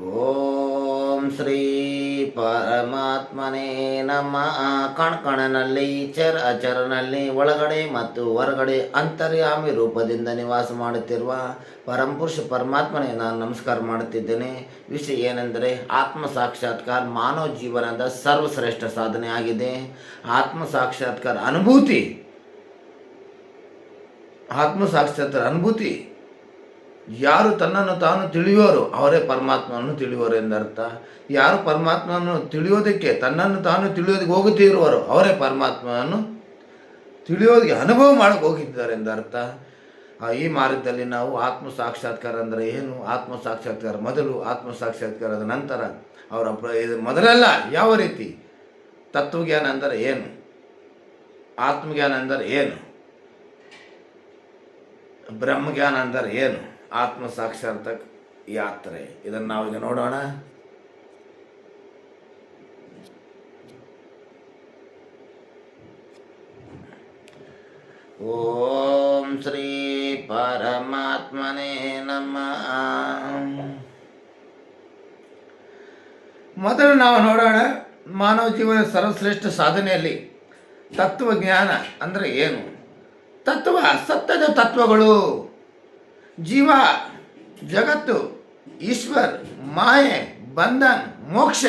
ಓಂ ಶ್ರೀ ಪರಮಾತ್ಮನೇ ನಮ್ಮ ಕಣ್ಕಣನಲ್ಲಿ, ಚರ ಅಚರನಲ್ಲಿ, ಒಳಗಡೆ ಮತ್ತು ಹೊರಗಡೆ ಅಂತರ್ಯಾಮಿ ರೂಪದಿಂದ ನಿವಾಸ ಮಾಡುತ್ತಿರುವ ಪರಂಪುರುಷ ಪರಮಾತ್ಮನೇ ನಾನು ನಮಸ್ಕಾರ ಮಾಡುತ್ತಿದ್ದೇನೆ. ವಿಷಯ ಏನೆಂದರೆ, ಆತ್ಮ ಸಾಕ್ಷಾತ್ಕಾರ ಮಾನವ ಜೀವನದ ಸರ್ವಶ್ರೇಷ್ಠ ಸಾಧನೆ ಆಗಿದೆ. ಆತ್ಮ ಸಾಕ್ಷಾತ್ಕಾರ ಅನುಭೂತಿ. ಆತ್ಮ ಸಾಕ್ಷಾತ್ಕಾರ ಅನುಭೂತಿ. ಯಾರು ತನ್ನನ್ನು ತಾನು ತಿಳಿಯೋರು, ಅವರೇ ಪರಮಾತ್ಮನನ್ನು ತಿಳಿಯೋರು ಎಂದರ್ಥ. ಯಾರು ಪರಮಾತ್ಮನನ್ನು ತಿಳಿಯೋದಕ್ಕೆ ತನ್ನನ್ನು ತಾನು ತಿಳಿಯೋದಕ್ಕೆ ಹೋಗುತ್ತಿರುವರು, ಅವರೇ ಪರಮಾತ್ಮನನ್ನು ತಿಳಿಯೋದಕ್ಕೆ ಅನುಭವ ಮಾಡಕ್ಕೆ ಹೋಗಿದ್ದಾರೆ ಎಂದರ್ಥ. ಈ ಮಾರ್ಗದಲ್ಲಿ ನಾವು ಆತ್ಮ ಸಾಕ್ಷಾತ್ಕಾರ ಅಂದರೆ ಏನು? ಆತ್ಮ ಸಾಕ್ಷಾತ್ಕಾರ ಮೊದಲು ಆತ್ಮ ಸಾಕ್ಷಾತ್ಕಾರದ ನಂತರ ಅವರ ಇದು ಮೊದಲೆಲ್ಲ, ಯಾವ ರೀತಿ? ತತ್ವಜ್ಞಾನ ಅಂದರೆ ಏನು? ಆತ್ಮಜ್ಞಾನ ಅಂದರೆ ಏನು? ಬ್ರಹ್ಮಜ್ಞಾನ ಅಂದರೆ ಏನು? ಆತ್ಮ ಸಾಕ್ಷಾತ್ಕ ಯಾತ್ರೆ. ಇದನ್ನು ನಾವೀಗ ನೋಡೋಣ. ಓಂ ಶ್ರೀ ಪರಮಾತ್ಮನೇ ನಮ್ಮ ಮೊದಲು ನಾವು ನೋಡೋಣ ಮಾನವ ಜೀವನ ಸರ್ವಶ್ರೇಷ್ಠ ಸಾಧನೆಯಲ್ಲಿ ತತ್ವಜ್ಞಾನ ಅಂದರೆ ಏನು? ತತ್ವ, ಸತ್ಯದ ತತ್ವಗಳು. ಜೀವ, ಜಗತ್ತು, ಈಶ್ವರ್, ಮಾಯೆ, ಬಂಧನ್, ಮೋಕ್ಷ,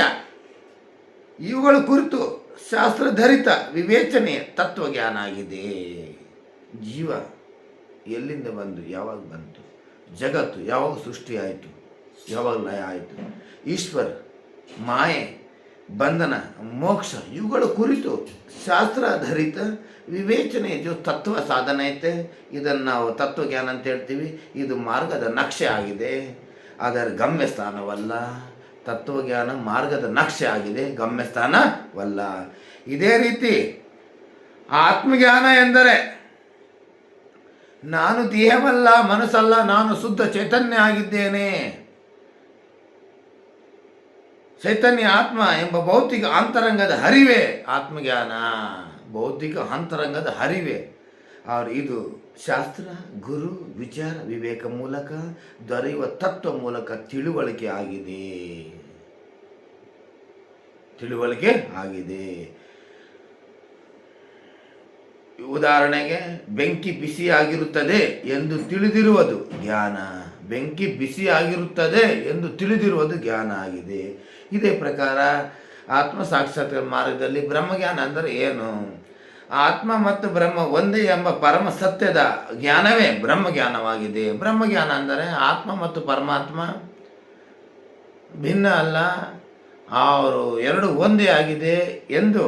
ಇವುಗಳ ಕುರಿತು ಶಾಸ್ತ್ರಧರಿತ ವಿವೇಚನೆ ತತ್ವಜ್ಞಾನ ಆಗಿದೆ ಜೀವ ಎಲ್ಲಿಂದ ಬಂದು, ಯಾವಾಗ ಬಂತು? ಜಗತ್ತು ಯಾವಾಗ ಸೃಷ್ಟಿಯಾಯಿತು? ಯಾವಾಗ ಲಯ ಆಯಿತು? ಈಶ್ವರ್, ಮಾಯೆ ಬಂಧನ, ಮೋಕ್ಷ, ಇವುಗಳ ಕುರಿತು ಶಾಸ್ತ್ರಾಧಾರಿತ ವಿವೇಚನೆ ಜೊ ತತ್ವ ಸಾಧನೆ ಐತೆ. ಇದನ್ನು ನಾವು ತತ್ವಜ್ಞಾನ ಅಂತ ಹೇಳ್ತೀವಿ. ಇದು ಮಾರ್ಗದ ನಕ್ಷೆ ಆಗಿದೆ. ಅದರ ಗಮ್ಯಸ್ಥಾನವಲ್ಲ. ತತ್ವಜ್ಞಾನ ಮಾರ್ಗದ ನಕ್ಷೆ ಆಗಿದೆ, ಗಮ್ಯಸ್ಥಾನವಲ್ಲ. ಇದೇ ರೀತಿ ಆತ್ಮಜ್ಞಾನ ಎಂದರೆ ನಾನು ದೇಹವಲ್ಲ, ಮನಸ್ಸಲ್ಲ, ನಾನು ಶುದ್ಧ ಚೈತನ್ಯ ಆಗಿದ್ದೇನೆ. ಚೈತನ್ಯ ಆತ್ಮ ಎಂಬ ಭೌತಿಕ ಅಂತರಂಗದ ಹರಿವೆ ಆತ್ಮಜ್ಞಾನ. ಬೌದ್ಧಿಕ ಅಂತರಂಗದ ಹರಿವೆ. ಅವರು ಇದು ಶಾಸ್ತ್ರ, ಗುರು, ವಿಚಾರ, ವಿವೇಕ ಮೂಲಕ, ದೊರೆಯುವ ತತ್ವ ಮೂಲಕ ತಿಳುವಳಿಕೆ ಆಗಿದೆ. ತಿಳುವಳಿಕೆ ಆಗಿದೆ. ಉದಾಹರಣೆಗೆ, ಬೆಂಕಿ ಬಿಸಿಯಾಗಿರುತ್ತದೆ ಎಂದು ತಿಳಿದಿರುವುದು ಜ್ಞಾನ. ಬೆಂಕಿ ಬಿಸಿ ಆಗಿರುತ್ತದೆ ಎಂದು ತಿಳಿದಿರುವುದು ಜ್ಞಾನ ಆಗಿದೆ. ಇದೇ ಪ್ರಕಾರ ಆತ್ಮ ಸಾಕ್ಷಾತ್ಕಾರ ಮಾರ್ಗದಲ್ಲಿ ಬ್ರಹ್ಮಜ್ಞಾನ ಅಂದರೆ ಏನು? ಆತ್ಮ ಮತ್ತು ಬ್ರಹ್ಮ ಒಂದೇ ಎಂಬ ಪರಮ ಸತ್ಯದ ಜ್ಞಾನವೇ ಬ್ರಹ್ಮಜ್ಞಾನವಾಗಿದೆ. ಬ್ರಹ್ಮಜ್ಞಾನ ಅಂದರೆ ಆತ್ಮ ಮತ್ತು ಪರಮಾತ್ಮ ಭಿನ್ನ ಅಲ್ಲ, ಅವರು ಎರಡು ಒಂದೇ ಆಗಿದೆ ಎಂದು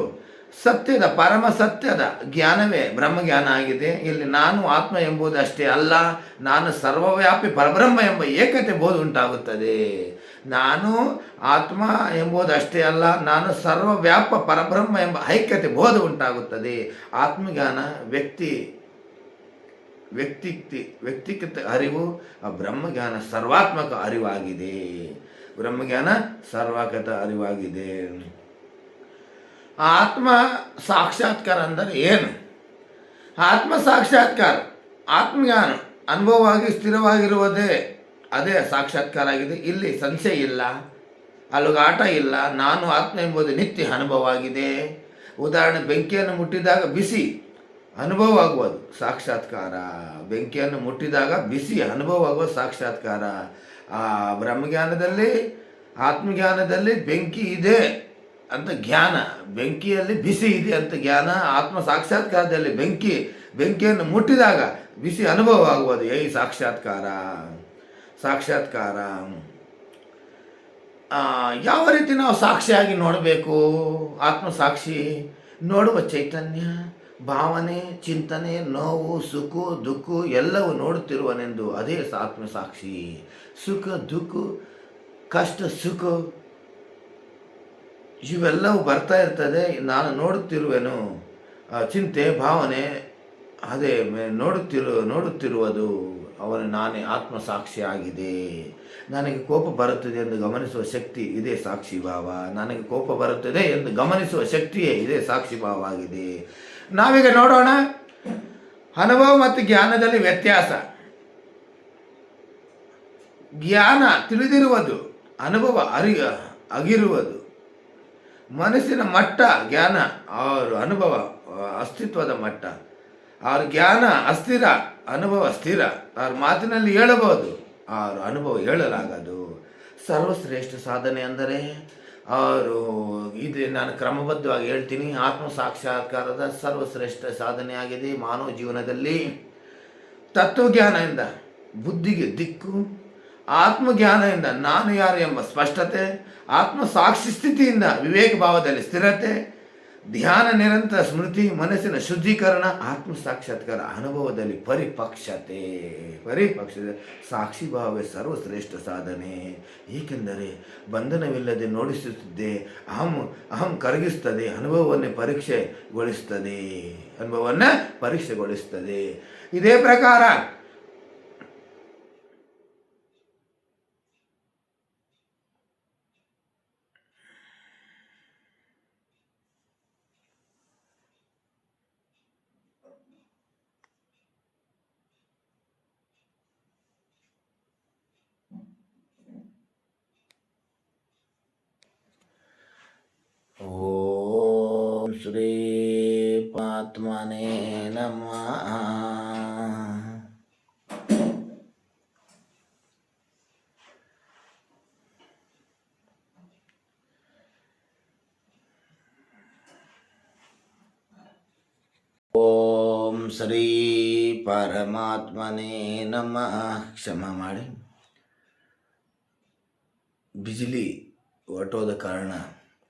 ಸತ್ಯದ ಪರಮ ಸತ್ಯದ ಜ್ಞಾನವೇ ಬ್ರಹ್ಮಜ್ಞಾನ ಆಗಿದೆ. ಇಲ್ಲಿ ನಾನು ಆತ್ಮ ಎಂಬುದು ಅಷ್ಟೇ ಅಲ್ಲ, ನಾನು ಸರ್ವವ್ಯಾಪಿ ಪರಬ್ರಹ್ಮ ಎಂಬ ಏಕತೆ ಬೋಧ ಉಂಟಾಗುತ್ತದೆ. ನಾನು ಆತ್ಮ ಎಂಬುದು ಅಷ್ಟೇ ಅಲ್ಲ, ನಾನು ಸರ್ವವ್ಯಾಪ ಪರಬ್ರಹ್ಮ ಎಂಬ ಐಕ್ಯತೆ ಬೋಧ ಉಂಟಾಗುತ್ತದೆ. ಆತ್ಮಜ್ಞಾನ ವ್ಯಕ್ತಿ ವ್ಯಕ್ತಿಕ್ತಿ ವ್ಯಕ್ತಿಗತ ಅರಿವು, ಆ ಬ್ರಹ್ಮಜ್ಞಾನ ಸರ್ವಾತ್ಮಕ ಅರಿವಾಗಿದೆ. ಬ್ರಹ್ಮಜ್ಞಾನ ಸರ್ವಾಗತ ಅರಿವಾಗಿದೆ. ಆತ್ಮ ಸಾಕ್ಷಾತ್ಕಾರ ಅಂದರೆ ಏನು? ಆತ್ಮ ಸಾಕ್ಷಾತ್ಕಾರ, ಆತ್ಮಜ್ಞಾನ ಅನುಭವವಾಗಿ ಸ್ಥಿರವಾಗಿರುವುದೇ ಅದೇ ಸಾಕ್ಷಾತ್ಕಾರ ಆಗಿದೆ ಇಲ್ಲಿ ಸಂಶಯ ಇಲ್ಲ. ಅಲುಗಾಟ ಇಲ್ಲ. ನಾನು ಆತ್ಮ ಎಂಬುದು ನಿತ್ಯ ಅನುಭವ ಆಗಿದೆ ಉದಾಹರಣೆ, ಬೆಂಕಿಯನ್ನು ಮುಟ್ಟಿದಾಗ ಬಿಸಿ ಅನುಭವ ಆಗುವುದು ಸಾಕ್ಷಾತ್ಕಾರ. ಬೆಂಕಿಯನ್ನು ಮುಟ್ಟಿದಾಗ ಬಿಸಿ ಅನುಭವ ಆಗುವ ಸಾಕ್ಷಾತ್ಕಾರ. ಆ ಬ್ರಹ್ಮಜ್ಞಾನದಲ್ಲಿ, ಆತ್ಮಜ್ಞಾನದಲ್ಲಿ ಬೆಂಕಿ ಇದೆ ಅಂತ ಜ್ಞಾನ. ಬೆಂಕಿಯಲ್ಲಿ ಬಿಸಿ ಇದೆ ಅಂತ ಜ್ಞಾನ. ಆತ್ಮ ಸಾಕ್ಷಾತ್ಕಾರದಲ್ಲಿ ಬೆಂಕಿ, ಬೆಂಕಿಯನ್ನು ಮುಟ್ಟಿದಾಗ ಬಿಸಿ ಅನುಭವ ಆಗುವುದು ಏ ಸಾಕ್ಷಾತ್ಕಾರ. ಸಾಕ್ಷಾತ್ಕಾರ. ಯಾವ ರೀತಿ ನಾವು ಸಾಕ್ಷಿಯಾಗಿ ನೋಡಬೇಕು? ಆತ್ಮ ಸಾಕ್ಷಿ ನೋಡುವ ಚೈತನ್ಯ, ಭಾವನೆ, ಚಿಂತನೆ, ನೋವು, ಸುಖ, ದುಃಖ ಎಲ್ಲವೂ ನೋಡುತ್ತಿರುವನೆಂದು ಅದೇ ಆತ್ಮ ಸಾಕ್ಷಿ. ಸುಖ, ದುಃಖ, ಕಷ್ಟ, ಸುಖ ಇವೆಲ್ಲವೂ ಬರ್ತಾ ಇರ್ತದೆ. ನಾನು ನೋಡುತ್ತಿರುವೆನು. ಚಿಂತೆ, ಭಾವನೆ, ಅದೇ ನೋಡುತ್ತಿರು, ನೋಡುತ್ತಿರುವುದು. ಅವನು ನಾನೇ ಆತ್ಮ ಸಾಕ್ಷಿಯಾಗಿದೆ ನನಗೆ ಕೋಪ ಬರುತ್ತದೆ ಎಂದು ಗಮನಿಸುವ ಶಕ್ತಿ ಇದೇ ಸಾಕ್ಷಿ ಭಾವ. ನನಗೆ ಕೋಪ ಬರುತ್ತದೆ ಎಂದು ಗಮನಿಸುವ ಶಕ್ತಿಯೇ ಇದೇ ಸಾಕ್ಷಿ ಭಾವ ಆಗಿದೆ ನಾವೀಗ ನೋಡೋಣ. ಅನುಭವ ಮತ್ತು ಜ್ಞಾನದಲ್ಲಿ ವ್ಯತ್ಯಾಸ. ಜ್ಞಾನ ತಿಳಿದಿರುವುದು, ಅನುಭವ ಅರಿ ಅಗಿರುವುದು. ಮನಸ್ಸಿನ ಮಟ್ಟ ಜ್ಞಾನ ಅವರು ಅನುಭವ, ಅಸ್ತಿತ್ವದ ಮಟ್ಟ. ಅವ್ರ ಜ್ಞಾನ ಅಸ್ಥಿರ, ಅನುಭವ ಸ್ಥಿರ. ಅವ್ರ ಮಾತಿನಲ್ಲಿ ಹೇಳಬಹುದು. ಅವ್ರ ಅನುಭವ ಹೇಳಲಾಗದು. ಸರ್ವಶ್ರೇಷ್ಠ ಸಾಧನೆ ಅಂದರೆ ಅವರು ಇದು ನಾನು ಕ್ರಮಬದ್ಧವಾಗಿ ಹೇಳ್ತೀನಿ, ಆತ್ಮ ಸಾಕ್ಷಾತ್ಕಾರದ ಸರ್ವಶ್ರೇಷ್ಠ ಸಾಧನೆಯಾಗಿದೆ ಮಾನವ ಜೀವನದಲ್ಲಿ. ತತ್ವಜ್ಞಾನದಿಂದ ಬುದ್ಧಿಗೆ ದಿಕ್ಕು, ಆತ್ಮಜ್ಞಾನದಿಂದ ನಾನು ಯಾರು ಎಂಬ ಸ್ಪಷ್ಟತೆ, ಆತ್ಮ ಸಾಕ್ಷಿ ಸ್ಥಿತಿಯಿಂದ ವಿವೇಕ ಭಾವದಲ್ಲಿ ಸ್ಥಿರತೆ ಧ್ಯಾನ ನಿರಂತರ ಸ್ಮೃತಿ, ಮನಸ್ಸಿನ ಶುದ್ಧೀಕರಣ ಆತ್ಮ ಸಾಕ್ಷಾತ್ಕಾರ ಅನುಭವದಲ್ಲಿ ಪರಿಪಕ್ಷತೆ. ಪರಿಪಕ್ಷತೆ, ಸಾಕ್ಷಿ ಭಾವವೇ ಸರ್ವಶ್ರೇಷ್ಠ ಸಾಧನೆ. ಏಕೆಂದರೆ ಬಂಧನವಿಲ್ಲದೆ ನೋಡಿಸುತ್ತಿದ್ದೆ, ಅಹಂ ಅಹಂ ಕರಗಿಸ್ತದೆ ಅನುಭವವನ್ನೇ ಪರೀಕ್ಷೆಗೊಳಿಸ್ತದೆ ಅನುಭವವನ್ನು ಪರೀಕ್ಷೆಗೊಳಿಸ್ತದೆ ಇದೇ ಪ್ರಕಾರ ಓಂ ಶ್ರೀ ಪಾತ್ಮನೇ ನಮಃ ಓಂ ಶ್ರೀ ಪರಮಾತ್ಮನೇ ನಮಃ ಕ್ಷಮ ಮಾಡಿ. ಬಿಜಿಲಿ ಹೊರಟೋದ ಕಾರಣ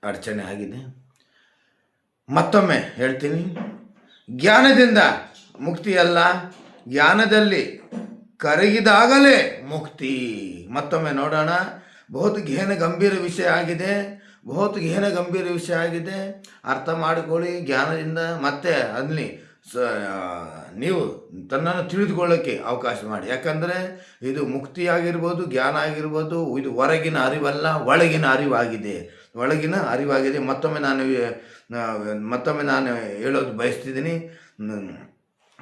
ಅಡಚಣೆ ಆಗಿದೆ. ಮತ್ತೊಮ್ಮೆ ಹೇಳ್ತೀನಿ. ಜ್ಞಾನದಿಂದ ಮುಕ್ತಿ ಅಲ್ಲ, ಜ್ಞಾನದಲ್ಲಿ ಕರಗಿದಾಗಲೇ ಮುಕ್ತಿ. ಮತ್ತೊಮ್ಮೆ ನೋಡೋಣ. ಬಹುತ್ ಘೇನ ಗಂಭೀರ ವಿಷಯ ಆಗಿದೆ. ಬಹುತ್ ಘೇನ ಗಂಭೀರ ವಿಷಯ ಆಗಿದೆ. ಅರ್ಥ ಮಾಡಿಕೊಳ್ಳಿ, ಜ್ಞಾನದಿಂದ ಮತ್ತೆ ಅಲ್ಲಿ ಸ ನೀವು ತನ್ನನ್ನು ತಿಳಿದುಕೊಳ್ಳೋಕ್ಕೆ ಅವಕಾಶ ಮಾಡಿ. ಯಾಕಂದರೆ ಇದು ಮುಕ್ತಿಯಾಗಿರ್ಬೋದು, ಜ್ಞಾನ ಆಗಿರ್ಬೋದು, ಇದು ಹೊರಗಿನ ಅರಿವಲ್ಲ, ಒಳಗಿನ ಅರಿವಾಗಿದೆ. ಒಳಗಿನ ಅರಿವಾಗಿದೆ. ಮತ್ತೊಮ್ಮೆ ನಾನು ಮತ್ತೊಮ್ಮೆ ನಾನು ಹೇಳೋದು ಬಯಸ್ತಿದ್ದೀನಿ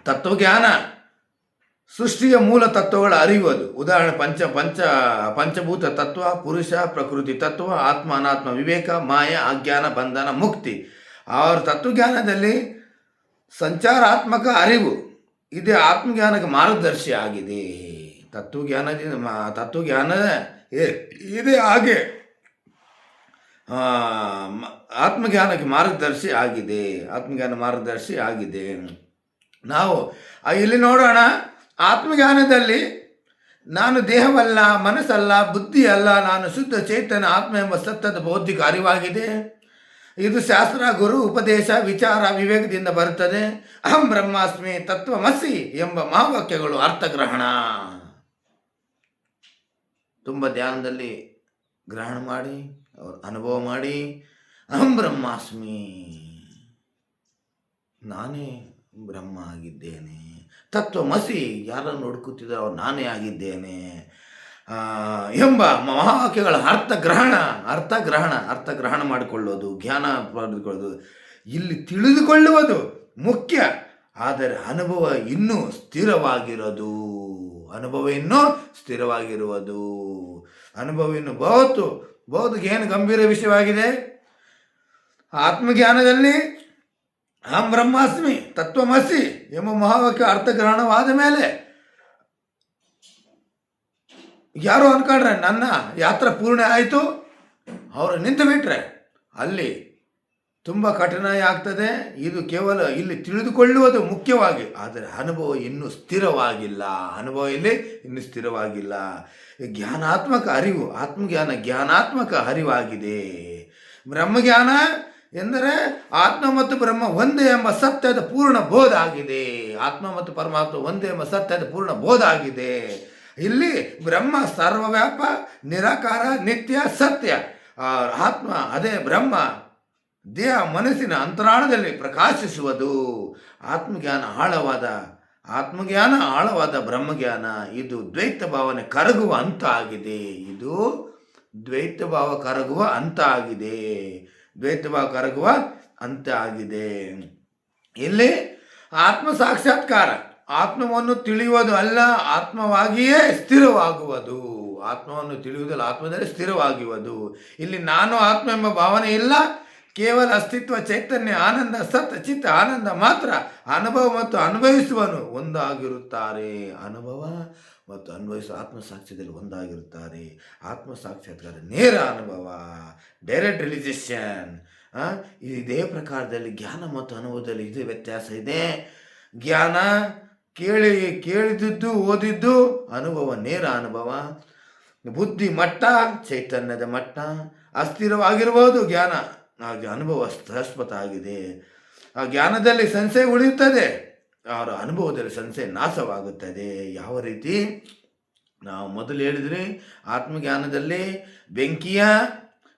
ತತ್ವಜ್ಞಾನ ಸೃಷ್ಟಿಯ ಮೂಲ ತತ್ವಗಳ ಅರಿಯುವುದು. ಉದಾಹರಣೆ, ಪಂಚ ಪಂಚ, ಪಂಚಭೂತ ತತ್ವ, ಪುರುಷ, ಪ್ರಕೃತಿ ತತ್ವ, ಆತ್ಮ, ಅನಾತ್ಮ, ವಿವೇಕ, ಮಾಯ, ಅಜ್ಞಾನ, ಬಂಧನ, ಮುಕ್ತಿ. ಅವರ ತತ್ವಜ್ಞಾನದಲ್ಲಿ ಸಂಚಾರಾತ್ಮಕ ಅರಿವು. ಇದೇ ಆತ್ಮಜ್ಞಾನಕ್ಕೆ ಮಾರ್ಗದರ್ಶಿ ಆಗಿದೆ. ತತ್ವಜ್ಞಾನದಿಂದ ತತ್ವಜ್ಞಾನ ಇದೆ ಹಾಗೆ. ಆತ್ಮಜ್ಞಾನಕ್ಕೆ ಮಾರ್ಗದರ್ಶಿ ಆಗಿದೆ. ಆತ್ಮಜ್ಞಾನ ಮಾರ್ಗದರ್ಶಿ ಆಗಿದೆ. ನಾವು ಇಲ್ಲಿ ನೋಡೋಣ, ಆತ್ಮಜ್ಞಾನದಲ್ಲಿ ನಾನು ದೇಹವಲ್ಲ, ಮನಸ್ಸಲ್ಲ ಬುದ್ಧಿ ಅಲ್ಲ ನಾನು ಶುದ್ಧ ಚೇತನ, ಆತ್ಮ ಎಂಬ ಸತ್ಯದ ಬೌದ್ಧಿಕ ಅರಿವಾಗಿದೆ. ಇದು ಶಾಸ್ತ್ರ, ಗುರು, ಉಪದೇಶ, ವಿಚಾರ, ವಿವೇಕದಿಂದ ಬರುತ್ತದೆ. ಅಹಂ ಬ್ರಹ್ಮಾಸ್ಮಿ ತತ್ವಮಸಿ ಎಂಬ ಮಹಾವಾಕ್ಯಗಳು ಅರ್ಥಗ್ರಹಣ. ತುಂಬ ಧ್ಯಾನದಲ್ಲಿ ಗ್ರಹಣ ಮಾಡಿ. ಅವ್ರ ಅನುಭವ ಮಾಡಿ, ಅಹಂ, ಬ್ರಹ್ಮಾಸ್ಮಿ, ನಾನೇ ಬ್ರಹ್ಮ ಆಗಿದ್ದೇನೆ. ತತ್ವಮಸಿ ಯಾರನ್ನು ಹುಡುಕುತ್ತಿದ್ದ ನಾನೇ ಆಗಿದ್ದೇನೆ. ಎಂಬ ಮಹಾವಾಕ್ಯಗಳ ಅರ್ಥಗ್ರಹಣ ಅರ್ಥಗ್ರಹಣ ಅರ್ಥಗ್ರಹಣ ಮಾಡಿಕೊಳ್ಳೋದು, ಜ್ಞಾನ ಪಡೆದುಕೊಳ್ಳೋದು, ಇಲ್ಲಿ ತಿಳಿದುಕೊಳ್ಳುವುದು ಮುಖ್ಯ. ಆದರೆ ಅನುಭವ ಇನ್ನೂ ಸ್ಥಿರವಾಗಿರೋದು ಅನುಭವ ಇನ್ನೂ ಸ್ಥಿರವಾಗಿರುವುದು. ಅನುಭವ ಇನ್ನು ಬಹುತು. ಬಹುದು ಏನು ಗಂಭೀರ ವಿಷಯವಾಗಿದೆ? ಆತ್ಮಜ್ಞಾನದಲ್ಲಿ ಅಹಂ ಬ್ರಹ್ಮಾಸ್ಮಿ, ತತ್ವಮಸಿ ಎಂಬ ಮಹಾವಾಕ್ಯ ಅರ್ಥಗ್ರಹಣವಾದ ಮೇಲೆ ಯಾರು ಅನ್ಕೊಂಡ್ರೆ ನನ್ನ ಯಾತ್ರೆ ಪೂರ್ಣ ಆಯಿತು. ಅವರು ನಿಂತು ಬಿಟ್ರೆ ಅಲ್ಲಿ ತುಂಬ ಕಠಿಣ ಆಗ್ತದೆ. ಇದು ಕೇವಲ ಇಲ್ಲಿ ತಿಳಿದುಕೊಳ್ಳುವುದು ಮುಖ್ಯವಾಗಿ. ಆದರೆ ಅನುಭವ ಇನ್ನೂ ಸ್ಥಿರವಾಗಿಲ್ಲ. ಅನುಭವ ಇಲ್ಲಿ ಇನ್ನೂ ಸ್ಥಿರವಾಗಿಲ್ಲ. ಜ್ಞಾನಾತ್ಮಕ ಅರಿವು, ಆತ್ಮಜ್ಞಾನ ಜ್ಞಾನಾತ್ಮಕ ಅರಿವಾಗಿದೆ. ಬ್ರಹ್ಮಜ್ಞಾನ ಎಂದರೆ ಆತ್ಮ ಮತ್ತು ಬ್ರಹ್ಮ ಒಂದೇ ಎಂಬ ಸತ್ಯದ ಪೂರ್ಣ ಬೋಧ ಆಗಿದೆ. ಆತ್ಮ ಮತ್ತು ಪರಮಾತ್ಮ ಒಂದೇ ಎಂಬ ಸತ್ಯದ ಪೂರ್ಣ ಬೋಧ ಆಗಿದೆ. ಇಲ್ಲಿ ಬ್ರಹ್ಮ ಸರ್ವವ್ಯಾಪ, ನಿರಾಕಾರ, ನಿತ್ಯ, ಸತ್ಯ. ಆತ್ಮ, ಅದೇ ಬ್ರಹ್ಮ. ದೇಹ ಮನಸ್ಸಿನ ಅಂತರಾಳದಲ್ಲಿ ಪ್ರಕಾಶಿಸುವುದು ಆತ್ಮಜ್ಞಾನ ಆಳವಾದ ಆತ್ಮಜ್ಞಾನ ಆಳವಾದ ಬ್ರಹ್ಮಜ್ಞಾನ. ಇದು ದ್ವೈತ ಭಾವನೆ ಕರಗುವ ಅಂತ ಆಗಿದೆ. ಇದು ದ್ವೈತ ಭಾವ ಕರಗುವ ಅಂತ ಆಗಿದೆ. ದ್ವೈತ ಭಾವ ಕರಗುವ ಅಂತ ಆಗಿದೆ. ಇಲ್ಲಿ ಆತ್ಮ ಸಾಕ್ಷಾತ್ಕಾರ. ಆತ್ಮವನ್ನು ತಿಳಿಯುವುದು ಅಲ್ಲ, ಆತ್ಮವಾಗಿಯೇ ಸ್ಥಿರವಾಗುವುದು. ಆತ್ಮವನ್ನು ತಿಳಿಯುವುದಲ್ಲ, ಆತ್ಮದಲ್ಲಿ ಸ್ಥಿರವಾಗಿರುವುದು. ಇಲ್ಲಿ ನಾನು ಆತ್ಮ ಎಂಬ ಭಾವನೆ ಇಲ್ಲ ಕೇವಲ ಅಸ್ತಿತ್ವ, ಚೈತನ್ಯ, ಆನಂದ, ಸತ್ ಚಿತ್ತ ಆನಂದ ಮಾತ್ರ ಅನುಭವ ಮತ್ತು ಅನುಭವಿಸುವನು ಒಂದಾಗಿರುತ್ತಾರೆ. ಅನುಭವ ಮತ್ತು ಅನುಭವಿಸುವ ಆತ್ಮ ಸಾಕ್ಷ್ಯದಲ್ಲಿ ಒಂದಾಗಿರುತ್ತಾರೆ. ಆತ್ಮ ಸಾಕ್ಷಾತ್ಕಾರ ನೇರ ಅನುಭವ ಡೈರೆಕ್ಟ್ ರಿಲಿಜೇಷನ್ ಇದೇ ಪ್ರಕಾರದಲ್ಲಿ ಜ್ಞಾನ ಮತ್ತು ಅನುಭವದಲ್ಲಿ ಇದು ವ್ಯತ್ಯಾಸ ಇದೆ. ಜ್ಞಾನ ಕೇಳಿ ಕೇಳಿದ್ದು ಓದಿದ್ದು ಅನುಭವ, ನೇರ ಅನುಭವ. ಬುದ್ಧಿ ಮಟ್ಟ, ಚೈತನ್ಯದ ಮಟ್ಟ, ಅಸ್ಥಿರವಾಗಿರ್ಬೋದು ಜ್ಞಾನ. ಹಾಗೆ ಅನುಭವ ಶಾಶ್ವತ ಆಗಿದೆ. ಆ ಜ್ಞಾನದಲ್ಲಿ ಸಂಶಯ ಉಳಿಯುತ್ತದೆ. ಅವರ ಅನುಭವದಲ್ಲಿ ಸಂಶಯ ನಾಶವಾಗುತ್ತದೆ. ಯಾವ ರೀತಿ? ನಾವು ಮೊದಲು ಹೇಳಿದ್ರಿ ಆತ್ಮಜ್ಞಾನದಲ್ಲಿ ಬೆಂಕಿಯ,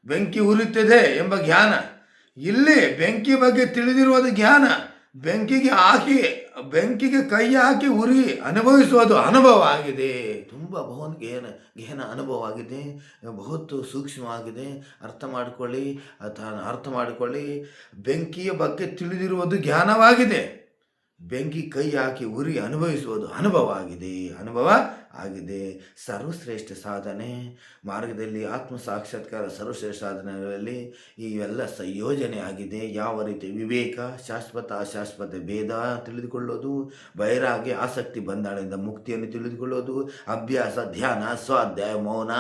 ಬೆಂಕಿ ಉರಿಯುತ್ತದೆ ಎಂಬ ಜ್ಞಾನ. ಇಲ್ಲಿ ಬೆಂಕಿ ಬಗ್ಗೆ ತಿಳಿದಿರುವುದು ಜ್ಞಾನ. ಬೆಂಕಿಗೆ ಹಾಕಿ, ಬೆಂಕಿಗೆ ಕೈ ಹಾಕಿ ಉರಿ ಅನುಭವಿಸುವುದು ಅನುಭವ ಆಗಿದೆ. ತುಂಬ ಬಹು ಗೇನ ಗೇನ ಅನುಭವ ಆಗಿದೆ. ಬಹುತ್ ಸೂಕ್ಷ್ಮವಾಗಿದೆ ಅರ್ಥ ಮಾಡಿಕೊಳ್ಳಿ ಅರ್ಥ ಮಾಡಿಕೊಳ್ಳಿ. ಬೆಂಕಿಯ ಬಗ್ಗೆ ತಿಳಿದಿರುವುದು ಜ್ಞಾನವಾಗಿದೆ. ಬೆಂಕಿ ಕೈ ಹಾಕಿ ಉರಿ, ಅನುಭವಿಸುವುದು ಅನುಭವ ಆಗಿದೆ. ಅನುಭವ ಆಗಿದೆ. ಸರ್ವಶ್ರೇಷ್ಠ ಸಾಧನೆ. ಮಾರ್ಗದಲ್ಲಿ ಆತ್ಮ ಸಾಕ್ಷಾತ್ಕಾರ ಸರ್ವಶ್ರೇಷ್ಠ ಸಾಧನೆಗಳಲ್ಲಿ ಇವೆಲ್ಲ ಸಂಯೋಜನೆ ಆಗಿದೆ. ಯಾವ ರೀತಿ ವಿವೇಕ, ಶಾಶ್ವತ, ಅಶಾಶ್ವತ ಭೇದ ತಿಳಿದುಕೊಳ್ಳೋದು ಬೈರಾಗಿ ಆಸಕ್ತಿ ಬಂದಾಳಿಂದ ಮುಕ್ತಿಯನ್ನು ತಿಳಿದುಕೊಳ್ಳೋದು, ಅಭ್ಯಾಸ, ಧ್ಯಾನ, ಸ್ವಾಧ್ಯಾಯ, ಮೌನ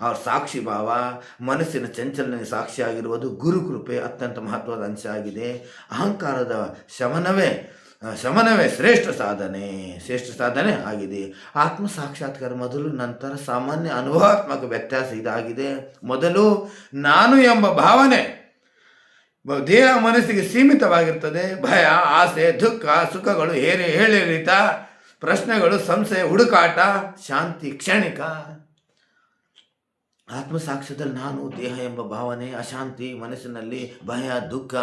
ಅವ್ರ ಸಾಕ್ಷಿ ಭಾವ, ಮನಸ್ಸಿನ ಚಂಚಲನೆ ಸಾಕ್ಷಿಯಾಗಿರುವುದು ಗುರುಕೃಪೆ ಅತ್ಯಂತ ಮಹತ್ವದ ಅಂಶ ಆಗಿದೆ. ಅಹಂಕಾರದ ಶಮನವೇ ಆ, ಶಮನವೇ ಶ್ರೇಷ್ಠ ಸಾಧನೆ ಶ್ರೇಷ್ಠ ಸಾಧನೆ ಆಗಿದೆ. ಆತ್ಮ ಸಾಕ್ಷಾತ್ಕಾರ ಮೊದಲು ನಂತರ ಸಾಮಾನ್ಯ ಅನುಭವಾತ್ಮಕ ವ್ಯತ್ಯಾಸ ಇದಾಗಿದೆ. ಮೊದಲು ನಾನು ಎಂಬ ಭಾವನೆ ದೇಹ ಮನಸ್ಸಿಗೆ ಸೀಮಿತವಾಗಿರ್ತದೆ. ಭಯ ಆಸೆ ದುಃಖ ಸುಖಗಳು ಹೇರಿ ಹೇಳಿರಿತ ಪ್ರಶ್ನೆಗಳು ಸಂಶಯ ಹುಡುಕಾಟ ಶಾಂತಿ ಕ್ಷಣಿಕ ಆತ್ಮ ಸಾಕ್ಷ್ಯದಲ್ಲಿ ನಾನು ದೇಹ ಎಂಬ ಭಾವನೆ, ಅಶಾಂತಿ, ಮನಸ್ಸಿನಲ್ಲಿ ಭಯ, ದುಃಖ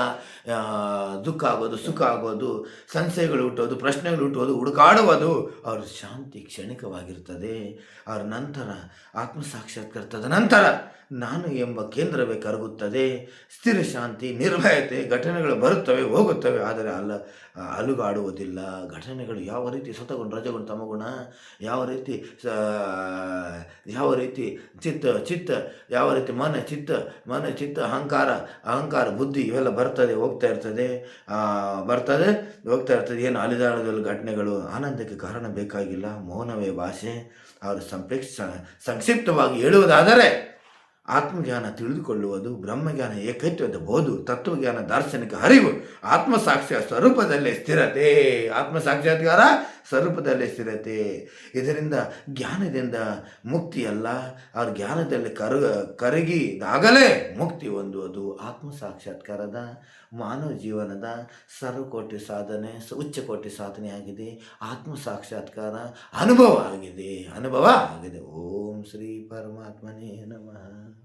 ದುಃಖ ಆಗೋದು, ಸುಖ ಆಗೋದು, ಸಂಶಯಗಳು ಹುಟ್ಟೋದು, ಪ್ರಶ್ನೆಗಳು ಹುಟ್ಟೋದು, ಹುಡುಕಾಡುವುದು ಅವ್ರ ಶಾಂತಿ ಕ್ಷಣಿಕವಾಗಿರ್ತದೆ. ಅವ್ರ ನಂತರ ಆತ್ಮ ನಂತರ ನಾನು ಎಂಬ ಕೇಂದ್ರವೇ ಕರಗುತ್ತದೆ. ಸ್ಥಿರ ಶಾಂತಿ, ನಿರ್ಭಯತೆ, ಘಟನೆಗಳು ಬರುತ್ತವೆ, ಹೋಗುತ್ತವೆ, ಆದರೆ ಅಲ್ಲ, ಅಲುಗಾಡುವುದಿಲ್ಲ. ಘಟನೆಗಳು ಯಾವ ರೀತಿ ಸತಗುಣ ರಜಗುಣ, ತಮಗುಣ, ಯಾವ ರೀತಿ ಯಾವ ರೀತಿ ಚಿತ್ತ ಚಿತ್ತ, ಯಾವ ರೀತಿ ಮನ ಚಿತ್ತ ಮನ ಚಿತ್ತ, ಅಹಂಕಾರ ಅಹಂಕಾರ, ಬುದ್ಧಿ ಇವೆಲ್ಲ ಬರ್ತದೆ, ಹೋಗ್ತಾ ಇರ್ತದೆ. ಬರ್ತದೆ, ಹೋಗ್ತಾ ಇರ್ತದೆ. ಏನು ಅಲಿದಾಳದಲ್ಲಿ ಘಟನೆಗಳು, ಆನಂದಕ್ಕೆ ಕಾರಣ ಬೇಕಾಗಿಲ್ಲ. ಮೌನವೇ ಭಾಷೆ. ಅವರು ಸಂಪ್ರೇಕ್ಷ, ಸಂಕ್ಷಿಪ್ತವಾಗಿ ಹೇಳುವುದಾದರೆ, ಆತ್ಮಜ್ಞಾನ ತಿಳಿದುಕೊಳ್ಳುವುದು, ಬ್ರಹ್ಮಜ್ಞಾನ ಏಕೈತ್ವದ ಬೋಧು, ತತ್ವಜ್ಞಾನ ದಾರ್ಶನಿಕ ಹರಿವು, ಆತ್ಮಸಾಕ್ಷಿಯ ಸ್ವರೂಪದಲ್ಲೇ ಸ್ಥಿರತೆ. ಆತ್ಮ ಸಾಕ್ಷಾತ್ಕಾರ ಸ್ವರೂಪದಲ್ಲೇ ಸ್ಥಿರತೆ, ಇದರಿಂದ ಜ್ಞಾನದಿಂದ ಮುಕ್ತಿ ಅಲ್ಲ. ಅವ್ರ ಜ್ಞಾನದಲ್ಲಿ ಕರ, ಕರಗಿದಾಗಲೇ ಮುಕ್ತಿ ಹೊಂದುವುದು ಆತ್ಮ ಸಾಕ್ಷಾತ್ಕಾರದ ಮಾನವ ಜೀವನದ ಸರ್ವಕೋಟಿ ಸಾಧನೆ ಉಚ್ಚಕೋಟಿ ಸಾಧನೆಯಾಗಿದೆ. ಆತ್ಮ ಸಾಕ್ಷಾತ್ಕಾರ ಅನುಭವ ಆಗಿದೆ. ಅನುಭವ ಆಗಿದೆ. ಓಂ ಶ್ರೀ ಪರಮಾತ್ಮನೇ ನಮಃ.